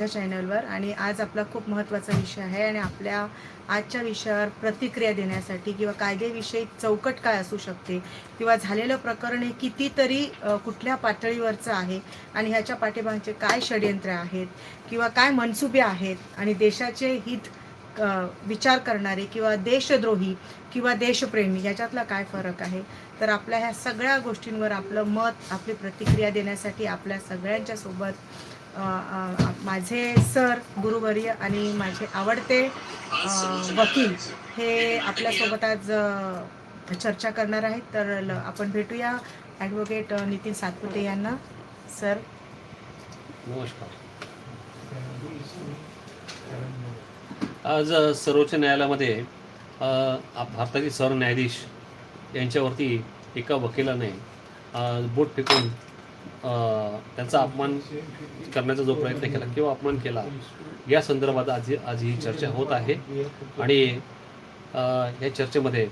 माझ्या चॅनलवर आणि आज आपला खूप महत्त्वाचा विषय आहे आणि आपल्या आजच्या विषयावर प्रतिक्रिया देण्यासाठी किंवा कायदेविषयी चौकट काय असू शकते किंवा झालेलं प्रकरण हे कितीतरी कुठल्या पातळीवरचं आहे आणि ह्याच्या पाठीमागचे काय षडयंत्र आहेत किंवा काय मनसुबे आहेत आणि देशाचे हित विचार करणारे किंवा देशद्रोही किंवा देशप्रेमी याच्यातला काय फरक आहे? तर आपल्या ह्या सगळ्या गोष्टींवर आपलं मत आपली प्रतिक्रिया देण्यासाठी आपल्या सगळ्यांच्या सोबत माझे सर गुरुवर्य आणि माझे आवडते वकील हे आपल्यासोबत आज चर्चा करणार आहेत. तर ल- आपण भेटूया. ॲडव्होकेट नितीन सातपुते यांना. सर. नमस्कार. आज सर्वोच्च न्यायालयामध्ये भारतातील सरन्यायाधीश यांच्यावरती एका वकिलाने बोट फेकून त्यांचा अपमान करण्याचा जो प्रयत्न केला किंवा अपमान केला या संदर्भात आज आज ही चर्चा होत आहे. आणि या चर्चेमध्ये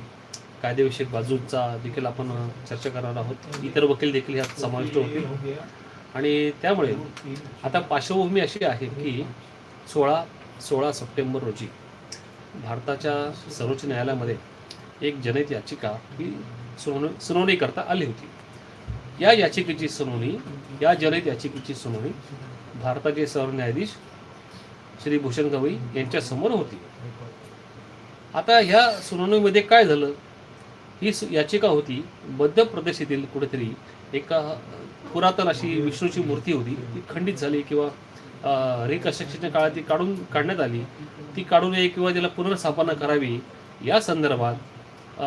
कायदेविषयक बाजूचा देखील आपण चर्चा करणार आहोत. इतर वकील देखील यात समाविष्ट होतील. आणि त्यामुळे आता पार्श्वभूमी अशी आहे की सोळा सोळा सप्टेंबर रोजी भारताच्या सर्वोच्च न्यायालयामध्ये एक जनहित याचिका ही सुनावणी सुनावणी करता आली होती. या याचिकेची सुनावणी या जनहित याचिकेची सुनावणी भारताचे सरन्यायाधीश श्री भूषण गवई यांच्या समोर होती. आता ह्या सुनावणीमध्ये काय झालं? ही याचिका होती मध्य प्रदेश येथील कुठेतरी एका पुरातन अशी विष्णूची मूर्ती होती. ती खंडित झाली किंवा रिकन्स्ट्रक्शनच्या काळात ती काढून काढण्यात आली. ती काढू नये किंवा तिला पुनर्स्थापना करावी. या संदर्भात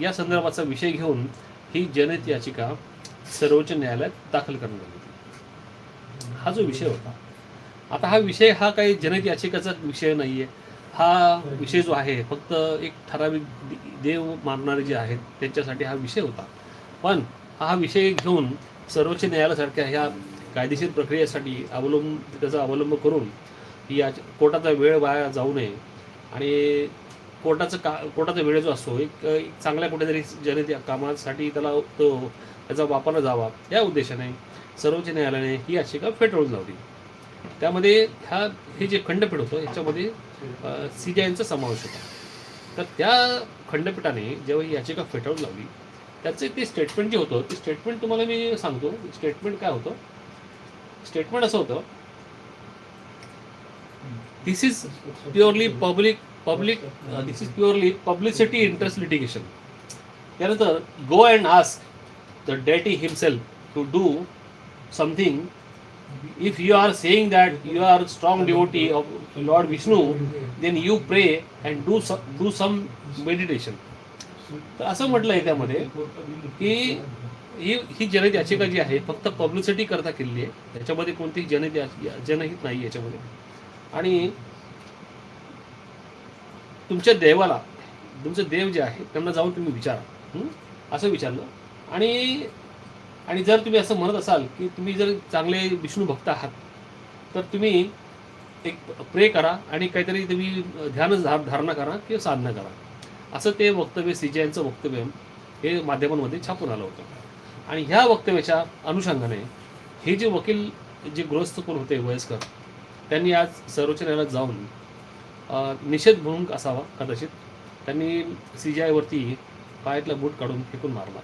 या संदर्भाचा विषय घेऊन ही जनहित याचिका सर्वोच्च न्यायालयात दाखल करण्यात आली हा जो विषय होता आता हा विषय हा काही जनहित याचिकाचा विषय नाही आहे हा विषय जो आहे फक्त एक ठराविक देव मानणारे जे आहेत त्यांच्यासाठी हा विषय होता. पण हा विषय घेऊन सर्वोच्च न्यायालयासारख्या ह्या कायदेशीर प्रक्रियेसाठी अवलंब त्याचा अवलंब करून ही याच कोर्टाचा वेळ वाया जाऊ नये आणि कोर्टाचं का कोर्टाचा वेळ जो असतो एक चांगल्या कुठेतरी जनहित कामासाठी त्याला तो त्याचा वापर जावा या उद्देशाने सर्वोच्च न्यायालयाने ही याचिका फेटाळून लावली. त्यामध्ये ह्या हे जे खंडपीठ होतं ह्याच्यामध्ये सी समावेश होता. तर त्या खंडपीठाने जेव्हा ही याचिका फेटाळून लावली त्याचं ते स्टेटमेंट जे होतं ते स्टेटमेंट तुम्हाला मी सांगतो. स्टेटमेंट काय होतं? स्टेटमेंट असं होतं this is purely public public this is purely publicity interest litigation त्यानंतर go and ask the deity himself to do something if you are saying that you are strong devotee of Lord Vishnu, then you pray and do some, do some meditation. तर असं म्हटलं आहे त्यामध्ये की ही ही जनहित याचिका जी आहे फक्त पब्लिसिटी करता केलेली आहे. याच्यामध्ये कोणतीही जनहित जनहित नाही याच्यामध्ये. आणि तुमच्या देवाला तुमचं देव जे आहे त्यांना जाऊन तुम्ही विचारा. असं विचारलं. आणि आणि जर तुम्ही असं म्हणत असाल की तुम्ही जर चांगले विष्णू भक्त आहात तर तुम्ही एक प्रे करा आणि काहीतरी तुम्ही ध्यान धार धारणा करा किंवा साधना करा. असं ते वक्तव्य सीजीआयचं वक्तव्य हे माध्यमांमध्ये छापून आलं होतं. आणि ह्या वक्तव्याच्या अनुषंगाने हे जे वकील जे गृहस्थ कोण होते वयस्कर त्यांनी आज सर्वोच्च न्यायालयात जाऊन निषेध म्हणून असावा कदाचित. त्यांनी सी जी आयवरती पायातला बूट काढून फेकून मारला.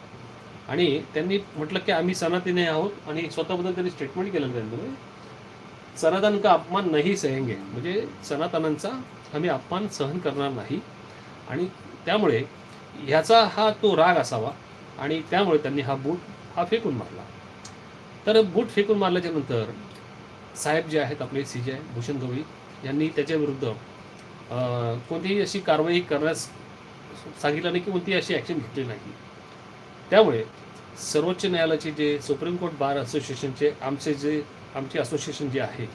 आणि त्यांनी म्हटलं की आम्ही सनातनी आहोत आणि स्वतःबद्दल त्यांनी स्टेटमेंट केलं त्यांनी. सनातन का अपमान नाही सहेंगे म्हणजे सनातनांचा आम्ही अपमान सहन करणार नाही. आणि त्यामुळे ह्याचा हा तो राग असावा आणि त्यामुळे त्यांनी हा बूट हा फेकून मारला. तर बूट फेकून मारल्याच्या नंतर साहेब जे आहेत आपले सी जे आय भूषण गवळी यांनी त्याच्या विरुद्ध कोणतीही अशी कारवाई करण्यास सांगितलं नाही की कोणतीही अशी ॲक्शन घेतली नाही. त्यामुळे सर्वोच्च न्यायालयाचे जे सुप्रीम कोर्ट बार असोसिएशनचे आमचे जे आमचे असोसिएशन जे आहे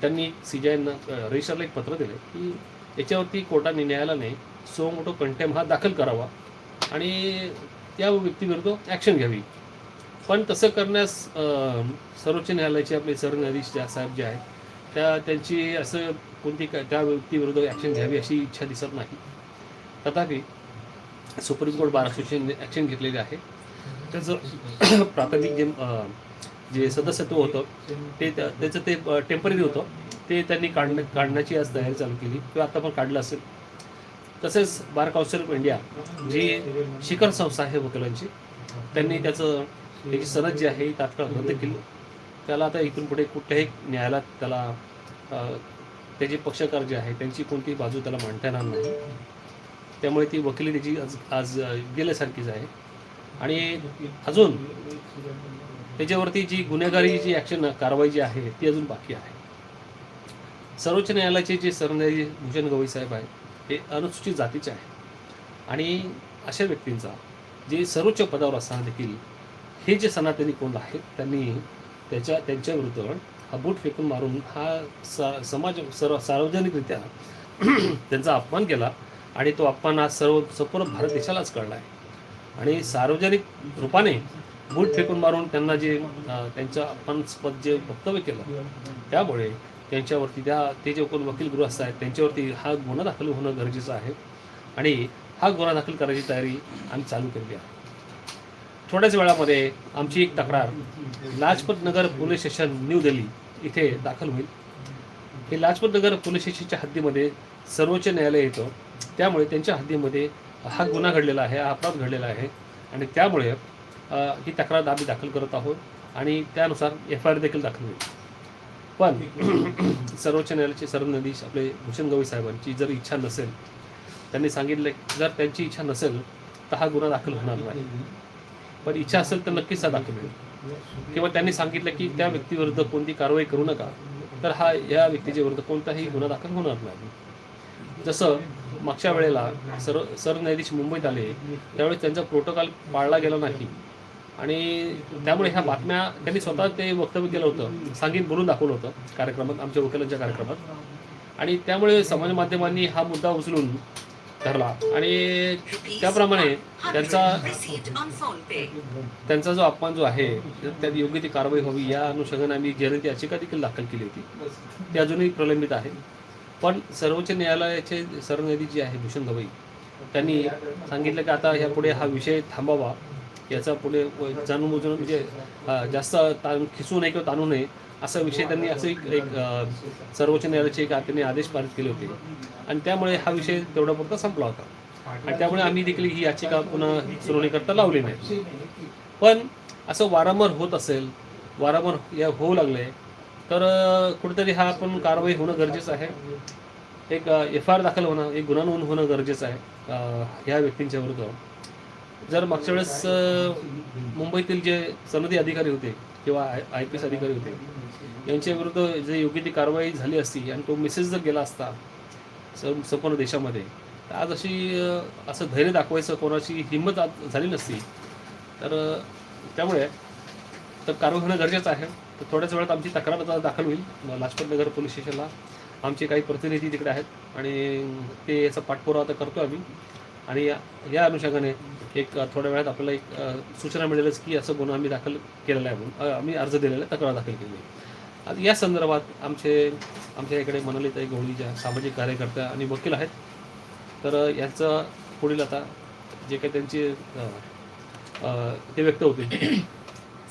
त्यांनी सी जी आयना रजिस्टरला एक पत्र दिलं की याच्यावरती कोर्टाने न्यायालयाने सो मोठो कंटेम हा दाखल करावा आणि त्या व्यक्तीविरुद्ध ॲक्शन घ्यावी. पण तसं करण्यास सर्वोच्च न्यायालयाचे आपले सरन्यायाधीश ज्या साहेब जे आहेत त्या त्यांची असं कोणती का- त्या व्यक्तीविरुद्ध ॲक्शन घ्यावी अशी इच्छा दिसत नाही. तथापि सुप्रीम कोर्ट बार असोसिएशनने ॲक्शन घेतलेली आहे. त्याचं प्राथमिक जे जे सदस्यत्व होतं ते त्याचं ते टेंपररी होतं. ते त्यांनी काढण्या काढण्याची आज तयारी चालू केली किंवा आता पण काढलं असेल. तसेच बार काउन्सिल ऑफ इंडिया जी शिखर संस्था आहे वकिलांची त्यांनी त्याचं त्याची सनद जी आहे ही तात्काळ रद्द केली. त्याला आता इथून पुढे कुठल्याही न्यायालयात त्याला त्याचे पक्षकार जे आहे त्यांची कोणतीही बाजू त्याला मांडता येणार नाही. त्यामुळे ती वकिली त्याची आज आज गेल्यासारखीच आहे. आणि अजून त्याच्यावरती जी गुन्हेगारी जी ॲक्शन कारवाई जी आहे ती अजून बाकी आहे. सर्वोच्च न्यायालयाचे जे सरन्यायाधीश भूषण गवई साहेब आहेत हे अनुसूचित जातीचे आहे आणि अशा व्यक्तींचा जे सर्वोच्च पदावर असताना देखील हे जे सनातनी कोण आहेत त्यांनी त्याच्या त्यांच्याविरुद्ध हा बूट फेकून मारून हा सा समाज सर्व सार्वजनिकरित्या त्यांचा अपमान केला. आणि तो अपमान आज सर्व संपूर्ण भारत देशालाच कळला आहे आणि सार्वजनिक रूपाने बूट फेकून मारून त्यांना जे त्यांचं अपमानास्पद जे वक्तव्य केलं त्यामुळे त्यांच्यावरती त्या ते जे कोण वकील गृहस्थ आहेत त्यांच्यावरती हा गुन्हा दाखल होणं गरजेचं आहे. आणि हा गुन्हा दाखल करायची तयारी आम्ही चालू केली आहे. थोड्याच वेळामध्ये आमची एक तक्रार Lajpat Nagar police station New Delhi इथे दाखल होईल. हे लाजपत नगर पोलीस स्टेशनच्या हद्दीमध्ये सर्वोच्च न्यायालय येतं. त्यामुळे त्यांच्या हद्दीमध्ये हा गुन्हा घडलेला आहे हा अपराध घडलेला आहे. आणि त्यामुळे ही तक्रार आम्ही दाखल करत आहोत आणि त्यानुसार एफ आय आर देखील दाखल होईल. पण सर्वोच्च न्यायालयाचे सरन्यायाधीश आपले भूषण गवई साहेबांची जर इच्छा नसेल त्यांनी सांगितलं जर त्यांची इच्छा नसेल तर हा गुन्हा दाखल होणार नाही. पण इच्छा असेल तर नक्कीच हा दाखल होईल. किंवा त्यांनी सांगितलं की त्या व्यक्तीविरुद्ध कोणती कारवाई करू नका तर हा या व्यक्तीच्या विरुद्ध कोणताही गुन्हा दाखल होणार नाही. जसं मागच्या वेळेला सर सरन्यायाधीश मुंबईत आले त्यावेळेस त्यांचा प्रोटोकॉल पाळला गेला नाही. आणि त्यामुळे ह्या बातम्या त्यांनी स्वतः ते वक्तव्य केलं होतं सांगीत बोलून दाखवलं होतं कार्यक्रमात आमच्या वकिलांच्या कार्यक्रमात. आणि त्यामुळे समाज माध्यमांनी हा मुद्दा उचलून धरला. आणि त्याप्रमाणे त्यांचा त्यांचा जो अपमान जो आहे त्यात योग्य ती कारवाई व्हावी या अनुषंगाने आम्ही जनहित याचिका देखील दाखल केली होती. ती अजूनही प्रलंबित आहे. पण सर्वोच्च न्यायालयाचे सरन्यायाधीश जे आहे भूषण गवई त्यांनी सांगितलं की आता ह्यापुढे हा विषय थांबावा. याचा पुढे जाणून बुजून म्हणजे जास्त ताण खिसू नये किंवा ताणू नये असा विषय त्यांनी असं एक एक सर्वोच्च न्यायालयाचे एक त्यांनी आदेश पारित केले होते. आणि त्यामुळे हा विषय तेवढ्यापुरता संपला होता. आणि त्यामुळे आम्ही देखील ही याचिका पुन्हा सुनावणीकरता लावली नाही. पण असं वारंवार होत असेल वारंवार या होऊ लागलं आहे तर कुठेतरी हा पण कारवाई होणं गरजेचं आहे. एक एफ आय आर दाखल होणं एक गुन्हा नोंद होणं गरजेचं आहे ह्या व्यक्तींच्या विरुद्ध. जर मागच्या वेळेस मुंबईतील जे सनदी अधिकारी होते किंवा आय पी एस अधिकारी होते यांच्या विरुद्ध जे योग्य ती कारवाई झाली असती आणि तो मेसेज जर गेला असता स- संपूर्ण देशामध्ये तर आज अशी असं धैर्य दाखवायचं कोणाची हिंमत आज झाली नसती. तर त्यामुळे तर कारवाई होणं गरजेचं आहे. तर थोड्याच वेळात आमची तक्रार आता दाखल होईल. लाजपत नगर पोलीस स्टेशनला. आमचे काही प्रतिनिधी तिकडे आहेत. आणि ते याचा पाठपुरावा आता करतो आम्ही. आणि या अनुषंगाने एक थोड्या वेळात आपल्याला एक सूचना मिळेलच की असं गुन्हा आम्ही दाखल केलेला आहे म्हणून आम्ही अर्ज दिलेला आहे तक्रार दाखल केली आहे. या संदर्भात आमचे आमच्या इकडे मनलिताई गवळी ज्या सामाजिक कार्यकर्त्या आणि वकील आहेत तर यांचं पुढील आता जे काही त्यांचे ते व्यक्त होतील.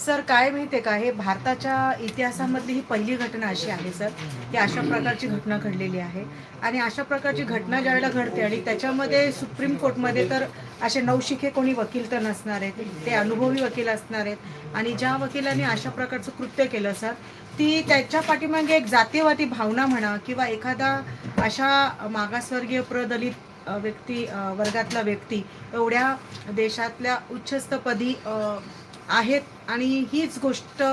सर काय माहिती का? हे भारताच्या इतिहासामधली ही पहिली घटना अशी आहे सर की अशा प्रकारची घटना घडलेली आहे. आणि अशा प्रकारची घटना ज्यावेळेला घडते आणि त्याच्यामध्ये सुप्रीम कोर्टमध्ये तर असे नवशिखे कोणी वकील तर नसणार आहेत ते अनुभवी वकील असणार आहेत. आणि ज्या वकिलांनी अशा प्रकारचं कृत्य केलं सर ती त्याच्या पाठीमागे एक जातीयवादी भावना म्हणा किंवा एखादा अशा मागासवर्गीय प्रदलित व्यक्ती वर्गातला व्यक्ती एवढ्या देशातल्या उच्चस्तपदी आहेत. आणि हीच गोष्ट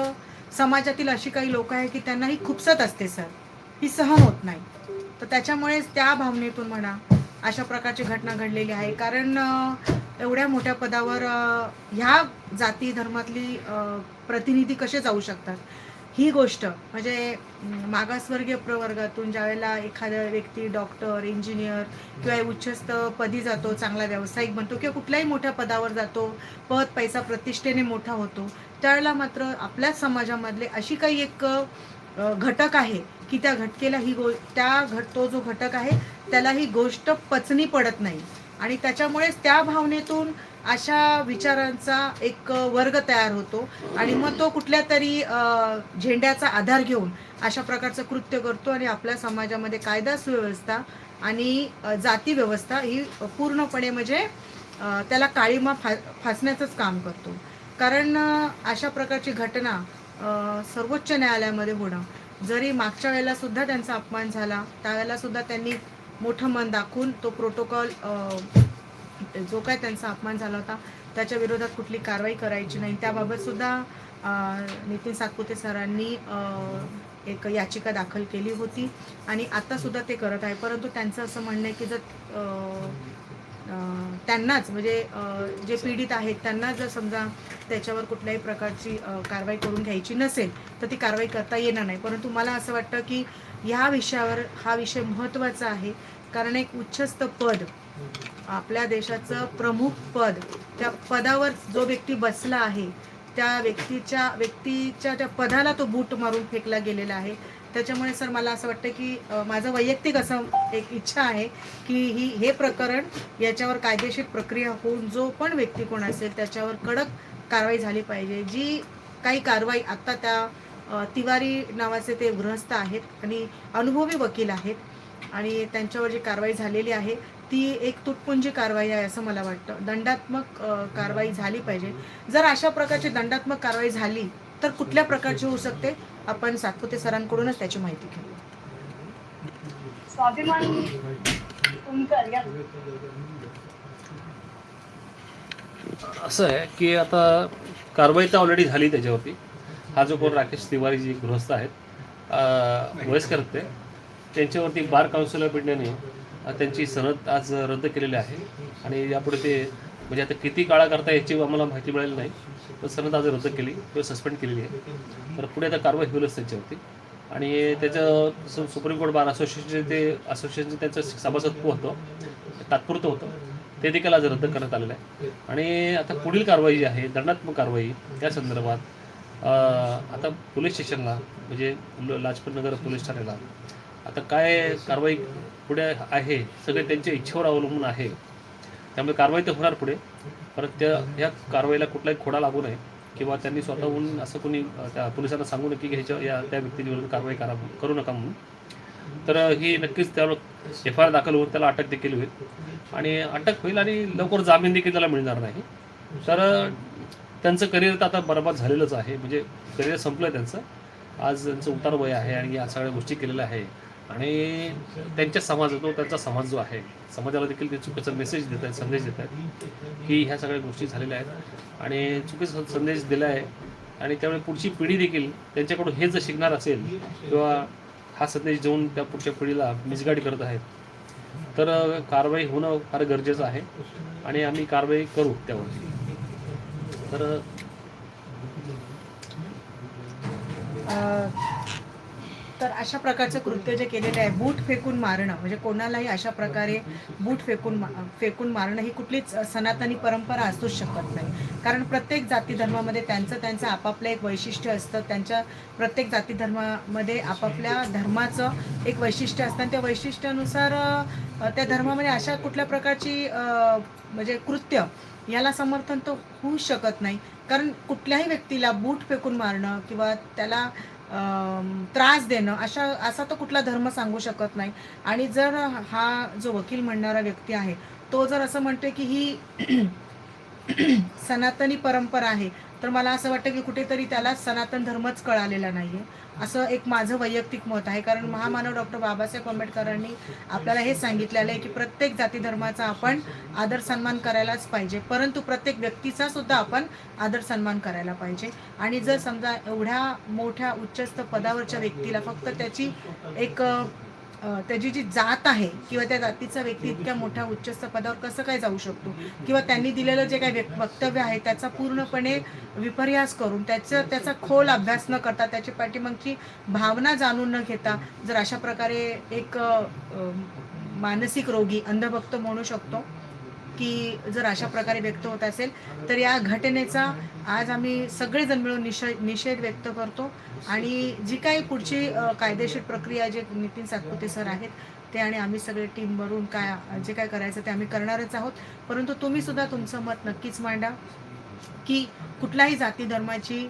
समाजातील अशी काही लोक आहे की त्यांना ही खुपसत असते सर. ही सहन होत नाही. तर त्याच्यामुळेच त्या भावनेतून म्हणा अशा प्रकारची घटना घडलेली आहे. कारण एवढ्या मोठ्या पदावर ह्या जाती धर्मातली प्रतिनिधी कसे जाऊ शकतात? ही गोष्ट म्हणजे मागासवर्गीय प्रवर्गातून ज्यावेळेला एखादा व्यक्ती डॉक्टर इंजिनियर किंवा उच्चस्त पदी जातो चांगला व्यावसायिक बनतो किंवा कुठल्याही मोठ्या पदावर जातो पद पैसा प्रतिष्ठेने मोठा होतो त्यावेळेला मात्र आपल्याच समाजामधले अशी काही एक घटक आहे की त्या घटकेला ही गो त्या घट तो जो घटक आहे त्याला ही गोष्ट पचनी पडत नाही. आणि त्याच्यामुळेच त्या भावनेतून अशा विचारांचा एक वर्ग तयार होतो. आणि मग तो कुठल्या तरी झेंड्याचा आधार घेऊन अशा प्रकारचं कृत्य करतो आणि आपल्या समाजामध्ये कायदा सुव्यवस्था आणि जाती व्यवस्था ही पूर्णपणे म्हणजे त्याला काळीमा फा फासण्याचंच काम करतो. कारण अशा प्रकारची घटना सर्वोच्च न्यायालयामध्ये होणं जरी मागच्या वेळेला सुद्धा त्यांचा अपमान झाला त्यावेळेला सुद्धा त्यांनी मोठं मन दाखवून तो प्रोटोकॉल जो काय त्यांचा अपमान झाला होता त्याच्या विरोधात कुठली कारवाई करायची नाही. त्याबाबत सुद्धा नितीन सातपुते सरांनी एक याचिका दाखल केली होती आणि आता सुद्धा ते करत आहे. परंतु त्यांचं असं म्हणणं आहे की जर त्यांनाच म्हणजे जे पीडित आहेत त्यांना जर समजा त्याच्यावर कुठल्याही प्रकारची कारवाई करून घ्यायची नसेल तर ती कारवाई करता येणार नाही. परंतु मला असं वाटतं की ह्या विषयावर हा विषय महत्त्वाचा आहे. कारण एक उच्चस्त पद आपल्या देशाचं प्रमुख पद त्या पदावर जो व्यक्ती बसला आहे त्या व्यक्तीच्या व्यक्तीच्या त्या पदाला तो बूट मारून फेकला गेलेला आहे. त्याच्यामुळे सर मला असं वाटतं की माझं वैयक्तिक असं एक इच्छा आहे की ही हे प्रकरण याच्यावर कायदेशीर प्रक्रिया होऊन जो पण व्यक्ती कोण असेल त्याच्यावर कडक कारवाई झाली पाहिजे. जी काही कारवाई आत्ता त्या तिवारी नावाचे ते गृहस्थ आहेत आणि अनुभवी वकील आहेत आणि त्यांच्यावर जी कारवाई झालेली आहे ती एक तुटपुंजी कारवाई आहे असं मला वाटतं. दंडात्मक कारवाई झाली पाहिजे. जर अशा प्रकारची दंडात्मक कारवाई झाली तर कुठल्या प्रकारची होऊ शकते? आपण सातपुते सरांकडूनच त्याची माहिती घेऊ. स्वाभिमान कुंकर या असं आहे की आता कारवाई तर ऑलरेडी झाली त्याच्यावरती. हा जो कोण राकेश तिवारी जी गृहस्थ आहेत वयस्कर ते. त्यांच्यावरती बार काउन्सिल ऑफ इंडियाने त्यांची सनद आज रद्द केलेली आहे. आणि यापुढे ते म्हणजे आता किती काळा करता याची आम्हाला माहिती मिळाली नाही पण सनद आज रद्द केली किंवा सस्पेंड केलेली आहे. तर पुढे आता कारवाई होईलच त्यांच्यावरती. आणि त्याचं सुप्रीम कोर्ट बार असोसिएशनचे ते असोसिएशनचं त्यांचं सभासदत्व होतं. तात्पुरतं होतं. ते देखील आज रद्द करण्यात आलेलं आहे. आणि आता पुढील कारवाई जी आहे दंडात्मक कारवाई त्या संदर्भात आता पोलीस स्टेशनला म्हणजे लाजपतनगर लाजपत नगर पोलीस ठाण्याला आता काय कारवाई पुढे आहे सगळे त्यांच्या इच्छेवर अवलंबून आहे. त्यामुळे कारवाई तर होणार पुढे परत त्या ह्या कारवाईला कुठलाही खोडा लागू नये किंवा त्यांनी स्वतःहून असं कोणी त्या पोलिसांना सांगू नये की ह्याच्या या त्या व्यक्तीविरुद्ध कारवाई करा करू नका म्हणून. तर ही नक्कीच त्यावर एफ आय आर दाखल होऊन त्याला अटक देखील होईल. आणि अटक होईल आणि लवकर जामीन देखील त्याला मिळणार नाही. तर त्यांचं करिअर तर आता बरबाद झालेलंच आहे. म्हणजे करिअर संपलं आहे त्यांचं. आज त्यांचं उतार वय आहे आणि या सगळ्या गोष्टी केलेल्या आहे. आणि त्यांच्या समाज तो त्यांचा समाज जो आहे समाजाला देखील ते चुकीचा मेसेज देत आहेत संदेश देत आहेत की ह्या सगळ्या गोष्टी झालेल्या आहेत. आणि चुकीचा संदेश दिला आहे. आणि त्यामुळे पुढची पिढी देखील त्यांच्याकडून हे जर शिकणार असेल किंवा हा संदेश देऊन त्या पुढच्या पिढीला मिसगाईड करत आहेत तर कारवाई होणं फार गरजेचं आहे. आणि आम्ही कारवाई करू त्यावर तर तर अशा प्रकारचं कृत्य जे केलेलं आहे बूट फेकून मारणं म्हणजे कोणालाही अशा प्रकारे बूट फेकून मा- फेकून मारणं ही कुठलीच सनातनी परंपरा असूच शकत नाही. कारण प्रत्येक जाती धर्मामध्ये त्यांचं त्यांचं आपापलं एक वैशिष्ट्य असतं. त्यांच्या प्रत्येक जाती धर्मामध्ये आपापल्या धर्माचं एक वैशिष्ट्य असतं. आणि त्या वैशिष्ट्यानुसार त्या धर्मामध्ये अशा कुठल्या प्रकारची म्हणजे कृत्य याला समर्थन तो होऊ शकत नाही. कारण कुठल्याही व्यक्तीला बूट फेकून मारणं किंवा त्याला त्रास देणं अशा असा तो कुठला धर्म सांगू शकत नाही. आणि जर हा जो वकील म्हणणारा व्यक्ती आहे तो जर असं म्हणते की ही सनातनी परंपरा आहे तर मला असं वाटतं की कुठेतरी त्याला सनातन धर्मच कळालेला नाहीये. असं एक माझं वैयक्तिक मत आहे. कारण महामानव डॉक्टर बाबासाहेब आंबेडकरांनी आपल्याला हे सांगितलेलं आहे की प्रत्येक जाती धर्माचा आपण आदर सन्मान करायलाच पाहिजे. परंतु प्रत्येक व्यक्तीचा सुद्धा आपण आदर सन्मान करायला पाहिजे. आणि जर समजा एवढ्या मोठ्या उच्चस्थ पदावरच्या व्यक्तीला फक्त त्याची एक त्याची जी जात आहे किंवा त्या जातीचा व्यक्ती इतक्या मोठ्या उच्चस्थ पदावर कसं काय जाऊ शकतो? किंवा त्यांनी दिलेलं जे काही वक्तव्य आहे त्याचा पूर्णपणे विपर्यास करून त्याचं त्याचा खोल अभ्यास न करता त्याची पाठीमागची भावना जाणून न घेता जर अशा प्रकारे एक मानसिक रोगी अंधभक्त म्हणू शकतो की जर अशा प्रकारे व्यक्त होत असेल तर या घटनेचा आज आम्ही सगळेजण मिळून निषेध निषेध व्यक्त करतो. आणि जी काही पुढची कायदेशीर प्रक्रिया जे नितीन सातपुते सर आहेत ते आणि आम्ही सगळे टीम भरून काय जे काय करायचं ते आम्ही करणारच आहोत. परंतु तुम्ही सुद्धा तुमचं मत नक्कीच मांडा की कुठल्याही जाती धर्माची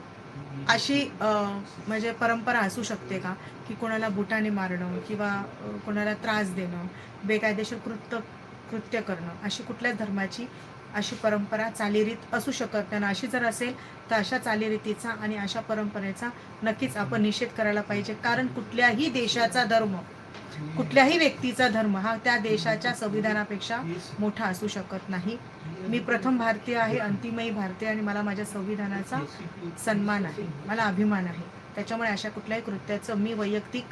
अशी म्हणजे परंपरा असू शकते का? की कोणाला बुटाने मारणं किंवा कोणाला त्रास देणं बेकायदेशीर कृत्य कृत्य करणं. अशी कुठल्याच धर्माची अशी परंपरा चालीरीत असू शकत नाही. अशी जर असेल तर अशा चालीरीतीचा आणि अशा परंपरेचा नक्कीच आपण निषेध करायला पाहिजे. कारण कुठल्याही देशाचा धर्म कुठल्याही व्यक्तीचा धर्म हा त्या देशाच्या संविधानापेक्षा मोठा असू शकत नाही. मी प्रथम भारतीय आहे अंतिमही भारतीय आणि मला माझ्या संविधानाचा सन्मान आहे मला अभिमान आहे. त्याच्यामुळे अशा कुठल्याही कृत्याचं मी वैयक्तिक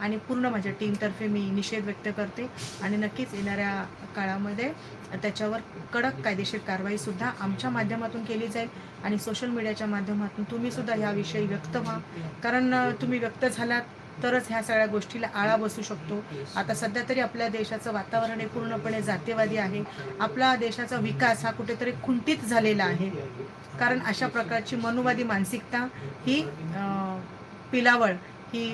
आणि पूर्ण माझ्या टीमतर्फे मी निषेध व्यक्त करते. आणि नक्कीच येणाऱ्या काळामध्ये त्याच्यावर कडक कायदेशीर कारवाई सुद्धा आमच्या माध्यमातून केली जाईल आणि सोशल मीडियाच्या माध्यमातून तुम्ही सुद्धा ह्याविषयी व्यक्त व्हा. कारण तुम्ही व्यक्त झालात तरच ह्या सगळ्या गोष्टीला आळा बसू शकतो. आता सध्या तरी आपल्या देशाचं वातावरण हे पूर्णपणे जातीवादी आहे. आपला देशाचा विकास हा कुठेतरी खुंटीत झालेला आहे. कारण अशा प्रकारची मनुवादी मानसिकता ही पिलावळ ही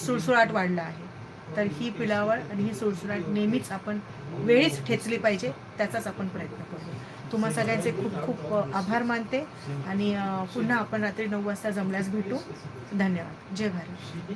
सुळसुळाट वाढला आहे. तर ही पिलावळ आणि ही सुळसुळाट नेहमीच आपण वेळीच ठेचली पाहिजे त्याचाच आपण प्रयत्न करू. तुम्हा सगळ्यांचे खूप खूप आभार मानते आणि पुन्हा आपण रात्री नऊ वाजता जमल्यास भेटू. धन्यवाद. जय भारत.